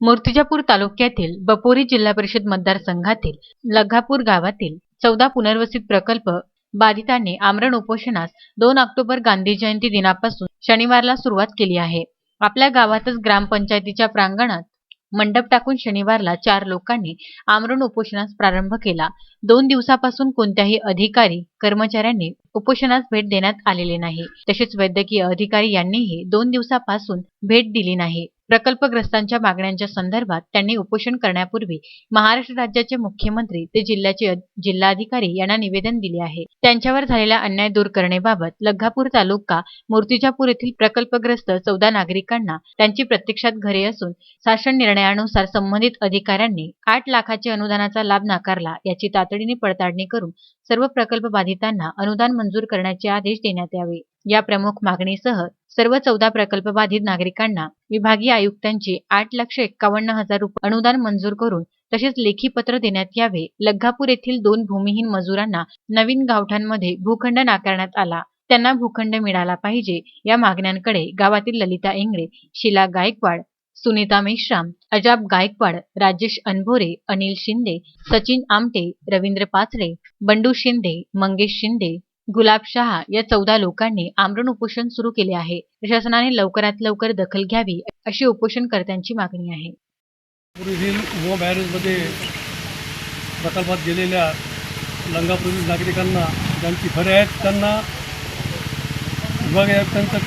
मूर्तिजापूर तालुक्यातील बपोरी जिल्हा परिषद मतदारसंघातील लग्गापूर गावातील चौदा पुनर्वसित प्रकल्प बाधितांनी आमरण उपोषणास दोन ऑक्टोबर गांधी जयंती दिनापासून शनिवारला सुरुवात केली आहे. आपल्या गावातच ग्रामपंचायतीच्या प्रांगणात मंडप टाकून शनिवारला चार लोकांनी आमरण उपोषणास प्रारंभ केला. दोन दिवसापासून कोणत्याही अधिकारी कर्मचाऱ्यांनी उपोषणास भेट देण्यात आलेले नाही. तसेच वैद्यकीय अधिकारी यांनीही दोन दिवसापासून भेट दिली नाही. प्रकल्पग्रस्तांच्या मागण्यांच्या संदर्भात त्यांनी उपोषण करण्यापूर्वी महाराष्ट्र राज्याचे मुख्यमंत्री ते जिल्ह्याचे जिल्हाधिकारी यांना निवेदन दिले आहे. त्यांच्यावर झालेला अन्याय दूर करण्याबाबत लग्गापूर तालुका मूर्तिजापूर येथील प्रकल्पग्रस्त चौदा नागरिकांना त्यांची प्रत्यक्षात घरे असून शासन निर्णयानुसार संबंधित अधिकाऱ्यांनी आठ लाखाचे अनुदानाचा लाभ नाकारला याची तातडीने पडताळणी करून सर्व प्रकल्प बाधितांना अनुदान मंजूर करण्याचे आदेश देण्यात यावे. या प्रमुख मागणीसह सर्व चौदा प्रकल्प बाधित नागरिकांना विभागीय आयुक्तांची आठ लक्ष एक्कावन्न हजार रुपये अनुदान मंजूर करून तसेच लेखी पत्र देण्यात यावे. लग्गापूर येथील दोन भूमिहीन मजुरांना नवीन गावठाणमध्ये भूखंड नाकारण्यात आला. त्यांना भूखंड मिळाला पाहिजे या मागण्यांकडे गावातील ललिता इंगळे शिला गायकवाड सुनीता मेश्राम अजाब गायकवाड राजेश अनभोरे अनिल शिंदे सचिन आमटे रवींद्र पाचरे बंडू शिंदे मंगेश शिंदे गुलाब शहा या चौदा लोकांनी आमरण उपोषण सुरू केले आहे. प्रशासनाने लवकरात लवकर दखल घ्यावी अशी उपोषणकर्त्यांची मागणी आहे. प्रकल्पात गेलेल्या लंगापूरील नागरिकांना ज्यांची घरे आहेत त्यांना विभागीय आयुक्तांचं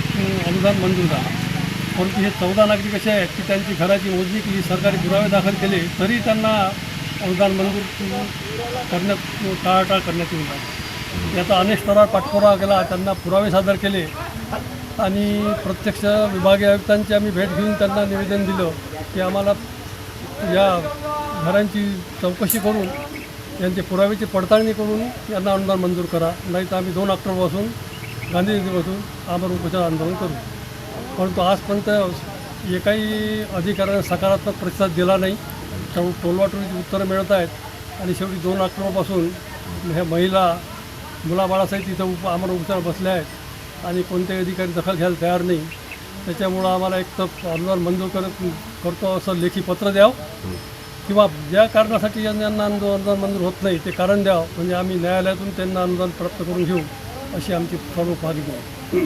अनुदान मंजूर झालं. परंतु हे चौदा नागरिक असे आहेत की त्यांची घराची मोजणी केली सरकारी पुरावे दाखल केले तरी त्यांना अनुदान मंजूर करण्यात टाळाटाळ करण्यात येऊ लागली याचा अनेक स्तरावर पाठपुरावा केला त्यांना पुरावे सादर केले. आणि प्रत्यक्ष विभागीय आयुक्तांची आम्ही भेट घेऊन त्यांना निवेदन दिलं की आम्हाला या घरांची चौकशी करून यांचे पुराव्याची पडताळणी करून यांना अनुदान मंजूर करा. नाही तर आम्ही दोन ऑक्टोबरपासून गांधी जयंतीपासून आमरण उपोषण आंदोलन करू. परंतु आजपर्यंत एकाही अधिकाऱ्याने सकारात्मक प्रतिसाद दिला नाही. त्यामुळे टोलवाटोलीची उत्तरं मिळत आहेत आणि शेवटी दोन ऑक्टोबरपासून ह्या महिला मुलाबाळासहित तिथं उप आम्हाला उपचार बसले आहेत आणि कोणत्याही अधिकारी दखल घ्यायला तयार नाही. त्याच्यामुळं आम्हाला एक तर अनुदान मंजूर करत करतो असं लेखी पत्र द्यावं किंवा ज्या कारणासाठी यांना अनुदान अनुदान मंजूर होत नाही ते कारण द्यावं. म्हणजे आम्ही न्यायालयातून त्यांना अनुदान प्राप्त करून घेऊ अशी आमची सर्व मागणी आहे.